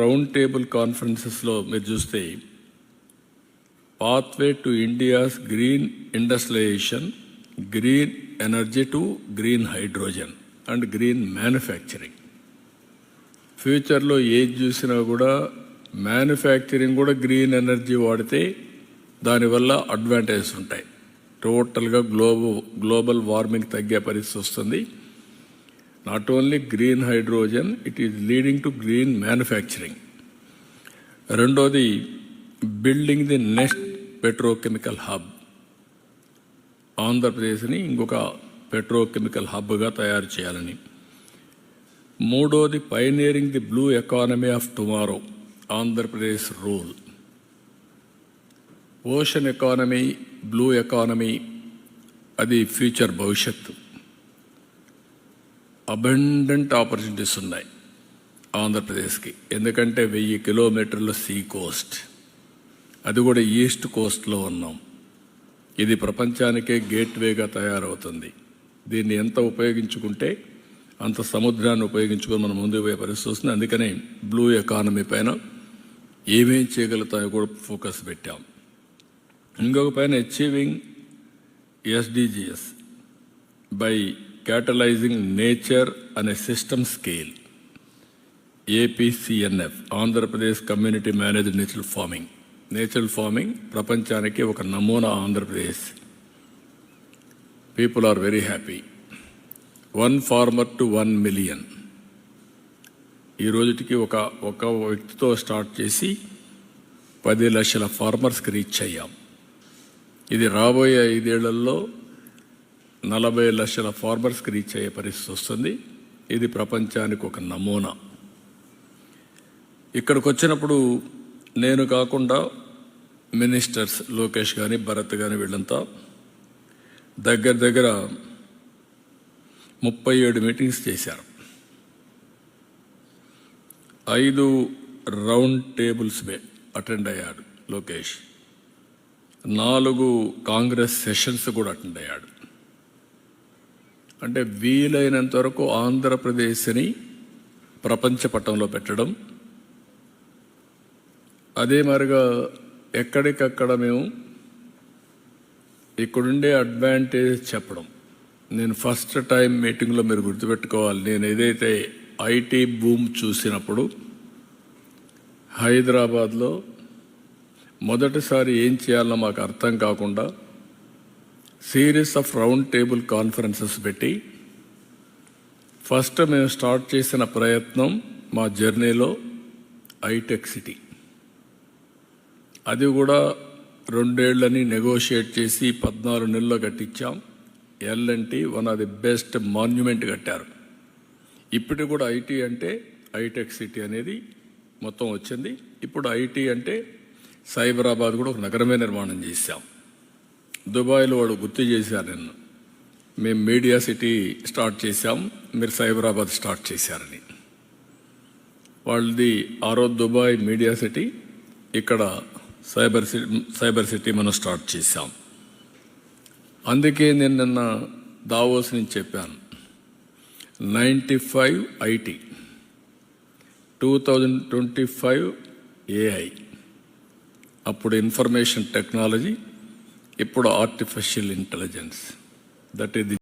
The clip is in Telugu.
రౌండ్ టేబుల్ కాన్ఫరెన్సెస్లో మీరు చూస్తే pathway to India's green industrialization green energy to green hydrogen and green manufacturing. ఫ్యూచర్లో ఏది చూసినా కూడా మ్యానుఫ్యాక్చరింగ్ కూడా గ్రీన్ ఎనర్జీ వాడితే దానివల్ల అడ్వాంటేజెస్ ఉంటాయి. టోటల్గా గ్లోబల్ గ్లోబల్ వార్మింగ్ తగ్గే పరిస్థితి వస్తుంది. Not only green hydrogen it is leading to green manufacturing రెండోది building the next petrochemical hub ఆంధ్రప్రదేశ్ని ఇంకొక పెట్రోకెమికల్ హబ్గా తయారు చేయాలని. మూడోది pioneering the blue economy of tomorrow Andhra Pradesh rule ocean economy blue economy అది ఫ్యూచర్ భవిష్యత్తు. అబండెంట్ ఆపర్చునిటీస్ ఉన్నాయి ఆంధ్రప్రదేశ్కి. ఎందుకంటే వెయ్యి కిలోమీటర్ల సీ కోస్ట్. అది కూడా ఈస్ట్ కోస్ట్లో ఉన్నాం. ఇది ప్రపంచానికే గేట్వేగా తయారవుతుంది. దీన్ని ఎంత ఉపయోగించుకుంటే అంత సముద్రాన్ని ఉపయోగించుకొని మనం ముందుకు పోయే పరిస్థితి వస్తుంది. అందుకనే బ్లూ ఎకానమీ పైన ఏమేం చేయగలుగుతాయో కూడా ఫోకస్ పెట్టాం. ఇంకొక పైన achieving SDGs by catalyzing nature అనే system scale APCNF Andhra Pradesh community managed natural farming natural farming ప్రపంచానికి ఒక నమూనా Andhra Pradesh people are very happy one farmer to one million ఈ రోజుటికి ఒక ఒక వ్యక్తితో స్టార్ట్ చేసి పది లక్షల ఫార్మర్స్కి రీచ్ అయ్యాం. ఇది రాబోయే ఐదేళ్ళలో నలభై లక్షల ఫార్మర్స్కి రీచ్ అయ్యే పరిస్థితి వస్తుంది. ఇది ప్రపంచానికి ఒక నమూనా. ఇక్కడికి వచ్చినప్పుడు నేను కాకుండా మినిస్టర్స్ లోకేష్ కానీ భరత్ కానీ వీళ్ళంతా దగ్గర దగ్గర ముప్పై ఏడు మీటింగ్స్ చేశారు. ఐదు రౌండ్ టేబుల్స్ అటెండ్ అయ్యాడు లోకేష్. నాలుగు కాంగ్రెస్ సెషన్స్ కూడా అటెండ్ అయ్యాడు. అంటే వీలైనంత వరకు ఆంధ్రప్రదేశ్ని ప్రపంచ పటంలో పెట్టడం. అదే మరిగా ఎక్కడికక్కడ మేము ఇక్కడుండే అడ్వాంటేజ్ చెప్పడం. నేను ఫస్ట్ టైం మీటింగ్లో మీరు గుర్తుపెట్టుకోవాలి. నేను ఏదైతే ఐటీ బూమ్ చూసినప్పుడు హైదరాబాద్లో మొదటిసారి ఏం చేయాలో మాకు అర్థం కాకుండా series of round table conferences పెట్టి ఫస్ట్ మేము స్టార్ట్ చేసిన ప్రయత్నం మా జర్నీలో ఐటెక్ సిటీ అది కూడా రెండేళ్ళని నెగోషియేట్ చేసి పద్నాలుగు నెలల్లో కట్టించాం. L and T one of the best monument కట్టారు. ఇప్పుడు కూడా ఐటీ అంటే ఐటెక్ సిటీ అనేది మొత్తం వచ్చింది. ఇప్పుడు ఐటీ అంటే సైబరాబాద్ కూడా ఒక నగరమే నిర్మాణం చేశాం. దుబాయ్లో వాడు గుర్తు చేశారు నిన్ను. మేము మీడియా సిటీ స్టార్ట్ చేశాం మీరు సైబరాబాద్ స్టార్ట్ చేశారని. వాళ్ళది ఆరో దుబాయ్ మీడియా సిటీ ఇక్కడ సైబర్ సిటీ సైబర్ సిటీ మనం స్టార్ట్ చేశాం. అందుకే నేను నిన్న దావోస్ నుంచి చెప్పాను. Ninety five IT two thousand twenty five AI. అప్పుడు ఇన్ఫర్మేషన్ టెక్నాలజీ ఇప్పుడు artificial intelligence that is the